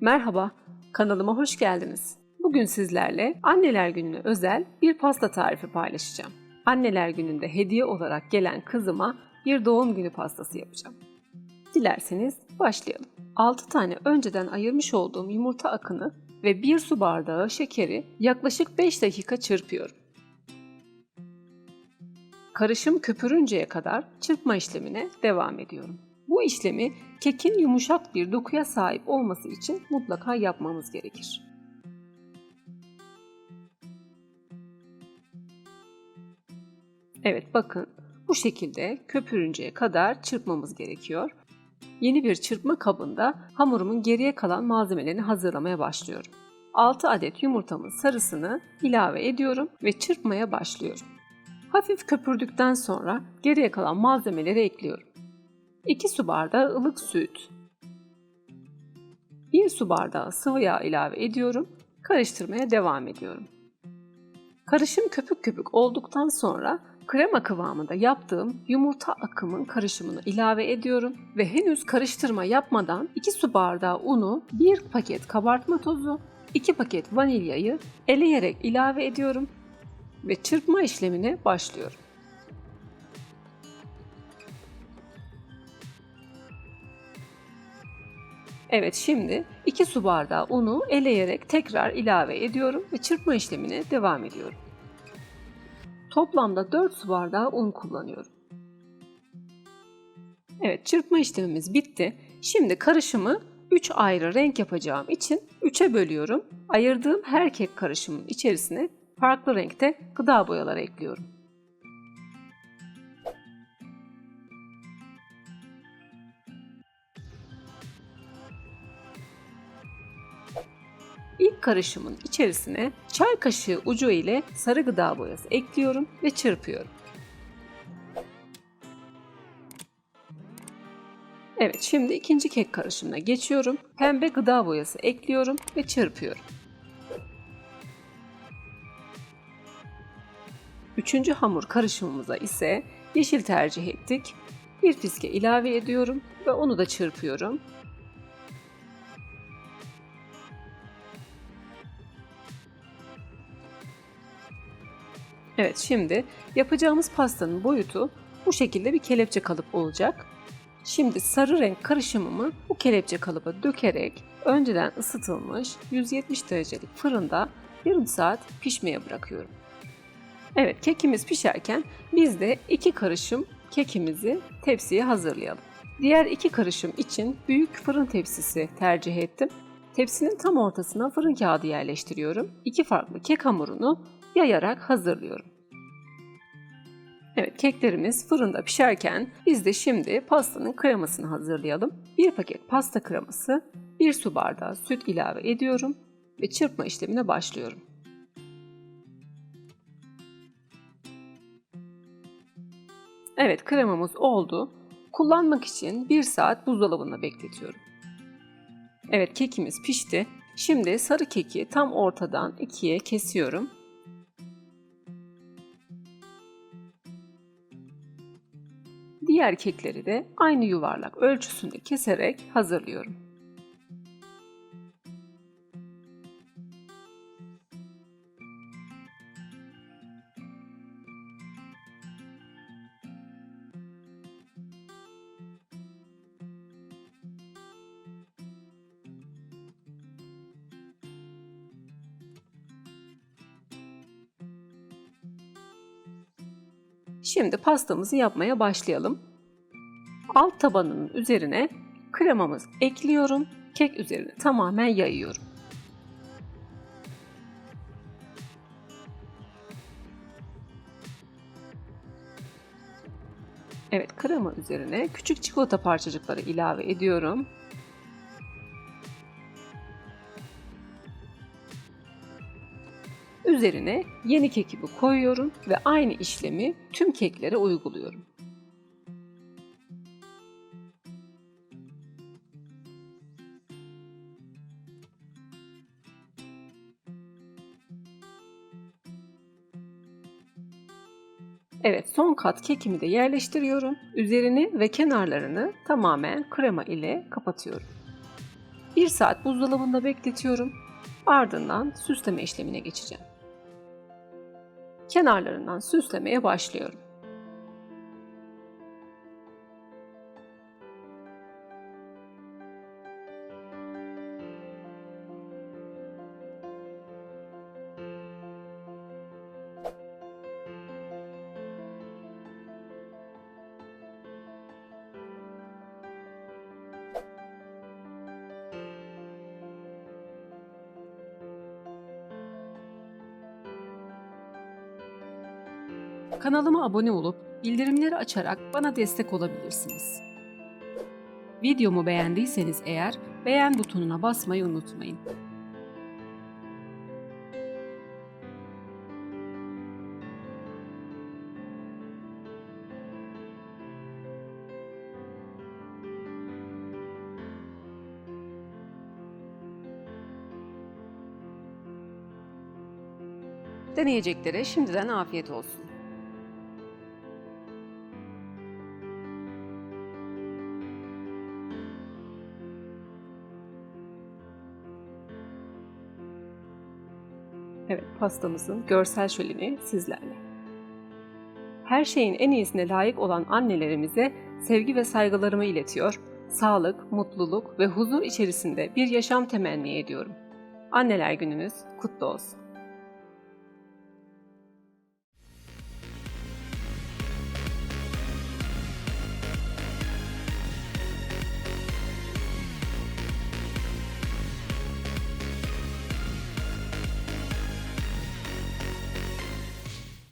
Merhaba, kanalıma hoş geldiniz. Bugün sizlerle Anneler Günü'ne özel bir pasta tarifi paylaşacağım. Anneler Günü'nde hediye olarak gelen kızıma bir doğum günü pastası yapacağım. Dilerseniz başlayalım. 6 tane önceden ayırmış olduğum yumurta akını ve 1 su bardağı şekeri yaklaşık 5 dakika çırpıyorum. Karışım köpürünceye kadar çırpma işlemine devam ediyorum. Bu işlemi kekin yumuşak bir dokuya sahip olması için mutlaka yapmamız gerekir. Evet bakın bu şekilde köpürünceye kadar çırpmamız gerekiyor. Yeni bir çırpma kabında hamurumun geriye kalan malzemelerini hazırlamaya başlıyorum. 6 adet yumurtamın sarısını ilave ediyorum ve çırpmaya başlıyorum. Hafif köpürdükten sonra geriye kalan malzemeleri ekliyorum. 2 su bardağı ılık süt, 1 su bardağı sıvı yağ ilave ediyorum. Karıştırmaya devam ediyorum. Karışım köpük köpük olduktan sonra krema kıvamında yaptığım yumurta akımın karışımını ilave ediyorum ve henüz karıştırma yapmadan 2 su bardağı unu, 1 paket kabartma tozu, 2 paket vanilyayı eleyerek ilave ediyorum ve çırpma işlemine başlıyorum. Evet şimdi 2 su bardağı unu eleyerek tekrar ilave ediyorum ve çırpma işlemine devam ediyorum. Toplamda 4 su bardağı un kullanıyorum. Evet çırpma işlemimiz bitti. Şimdi karışımı 3 ayrı renk yapacağım için 3'e bölüyorum. Ayırdığım her kek karışımının içerisine farklı renkte gıda boyaları ekliyorum. Karışımın içerisine çay kaşığı ucu ile sarı gıda boyası ekliyorum ve çırpıyorum. Evet şimdi ikinci kek karışımına geçiyorum. Pembe gıda boyası ekliyorum ve çırpıyorum. Üçüncü hamur karışımımıza ise yeşil tercih ettik. Bir fiske ilave ediyorum ve onu da çırpıyorum. Evet şimdi yapacağımız pastanın boyutu bu şekilde bir kelepçe kalıp olacak. Şimdi sarı renk karışımımı bu kelepçe kalıba dökerek önceden ısıtılmış 170 derecelik fırında yarım saat pişmeye bırakıyorum. Evet kekimiz pişerken biz de iki karışım kekimizi tepsiye hazırlayalım. Diğer iki karışım için büyük fırın tepsisi tercih ettim. Tepsinin tam ortasına fırın kağıdı yerleştiriyorum. İki farklı kek hamurunu yayarak hazırlıyorum. Evet keklerimiz fırında pişerken biz de şimdi pastanın kremasını hazırlayalım. Bir paket pasta kreması, bir su bardağı süt ilave ediyorum ve çırpma işlemine başlıyorum. Evet kremamız oldu. Kullanmak için 1 saat buzdolabında bekletiyorum. Evet kekimiz pişti. Şimdi sarı keki tam ortadan ikiye kesiyorum. Diğer kekleri de aynı yuvarlak ölçüsünde keserek hazırlıyorum. Şimdi pastamızı yapmaya başlayalım. Alt tabanının üzerine kremamızı ekliyorum. Kek üzerine tamamen yayıyorum. Evet krema üzerine küçük çikolata parçacıkları ilave ediyorum. Üzerine yeni kekimi koyuyorum ve aynı işlemi tüm keklere uyguluyorum. Evet son kat kekimi de yerleştiriyorum. Üzerini ve kenarlarını tamamen krema ile kapatıyorum. 1 saat buzdolabında bekletiyorum. Ardından süsleme işlemine geçeceğim. Kenarlarından süslemeye başlıyorum. Kanalıma abone olup bildirimleri açarak bana destek olabilirsiniz. Videomu beğendiyseniz eğer beğen butonuna basmayı unutmayın. Deneyeceklere şimdiden afiyet olsun. Evet, pastamızın görsel şöleni sizlerle. Her şeyin en iyisine layık olan annelerimize sevgi ve saygılarımı iletiyor, sağlık, mutluluk ve huzur içerisinde bir yaşam temenni ediyorum. Anneler gününüz kutlu olsun.